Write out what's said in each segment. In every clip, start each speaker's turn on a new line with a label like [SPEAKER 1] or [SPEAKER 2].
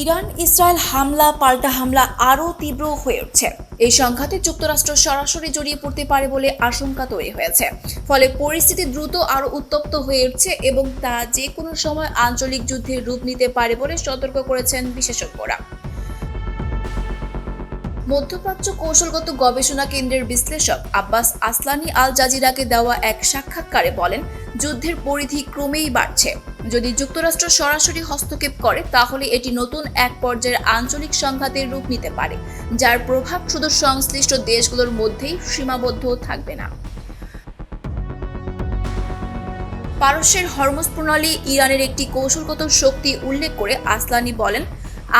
[SPEAKER 1] Iran Israel হামলা, পাল্টা হামলা আরও তীব্র হয়ে উঠছে। এই সংঘাতে যুক্তরাষ্ট্র সরাসরি জড়িয়ে পড়তে পারে বলে আশঙ্কা তৈরি হয়েছে। ফলে পরিস্থিতি দ্রুত আরও উত্তপ্ত হয়ে উঠছে এবং তা যে কোনো সময় আঞ্চলিক যুদ্ধের রূপ নিতে পারে বলে সতর্ক করেছেন বিশেষজ্ঞরা। মধ্যপ্রাচ্য কৌশলগত গবেষণা কেন্দ্রের বিশ্লেষক আব্বাস আসলানি আল জাজিরাকে দেওয়া এক সাক্ষাৎকারে বলেন, যুদ্ধের পরিধি ক্রমেই বাড়ছে। যদি যুক্তরাষ্ট্র সরাসরি হস্তক্ষেপ করে, তাহলে এটি নতুন এক পর্যায়ের আঞ্চলিক সংঘাতের রূপ নিতে পারে, যার প্রভাব শুধু সংশ্লিষ্ট দেশগুলোর মধ্যেই সীমাবদ্ধ থাকবে না। পারস্যের হরমুজ প্রণালী ইরানের একটি কৌশলগত শক্তি উল্লেখ করে আসলানি বলেন,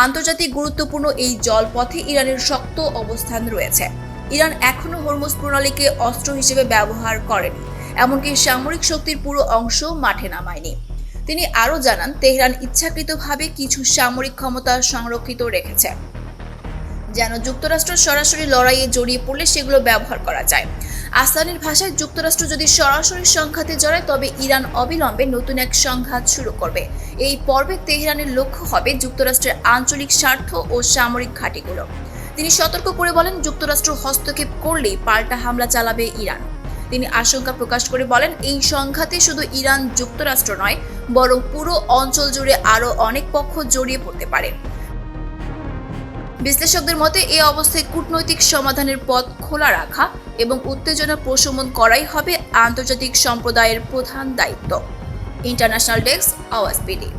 [SPEAKER 1] আন্তর্জাতিক গুরুত্বপূর্ণ এই জলপথে ইরানের শক্ত অবস্থান রয়েছে। ইরান এখনও হরমুজ প্রণালীকে অস্ত্র হিসেবে ব্যবহার করেনি, এমনকি সামরিক শক্তির পুরো অংশ মাঠে নামায়নি। তিনি আরও জানান, তেহরান ইচ্ছাকৃতভাবে কিছু সামরিক ক্ষমতা সংরক্ষিত রেখেছে, যেন যুক্তরাষ্ট্র সরাসরি লড়াইয়ে জড়িয়ে পড়লে সেগুলো ব্যবহার করা যায়। আসানের ভাষায়, যুক্তরাষ্ট্র যদি সরাসরি সংঘাতে জড়ায়, তবে ইরান অবিলম্বে নতুন এক সংঘাত শুরু করবে। এই পর্বে তেহরানের লক্ষ্য হবে যুক্তরাষ্ট্রের আঞ্চলিক স্বার্থ ও সামরিক ঘাঁটিগুলো। তিনি সতর্ক করে বলেন, যুক্তরাষ্ট্র হস্তক্ষেপ করলেই পাল্টা হামলা চালাবে ইরান। তিনি আশঙ্কা প্রকাশ করে বলেন, এই সংঘাতে শুধু ইরান যুক্তরাষ্ট্র নয়, বরং পুরো অঞ্চল জুড়ে আরও অনেক পক্ষ জড়িয়ে পড়তে পারে। বিশ্লেষকদের মতে, এ অবস্থায় কূটনৈতিক সমাধানের পথ খোলা রাখা এবং উত্তেজনা প্রশমন করাই হবে আন্তর্জাতিক সম্প্রদায়ের প্রধান দায়িত্ব। ইন্টারন্যাশনাল ডেস্ক, আওয়াজ পিডি।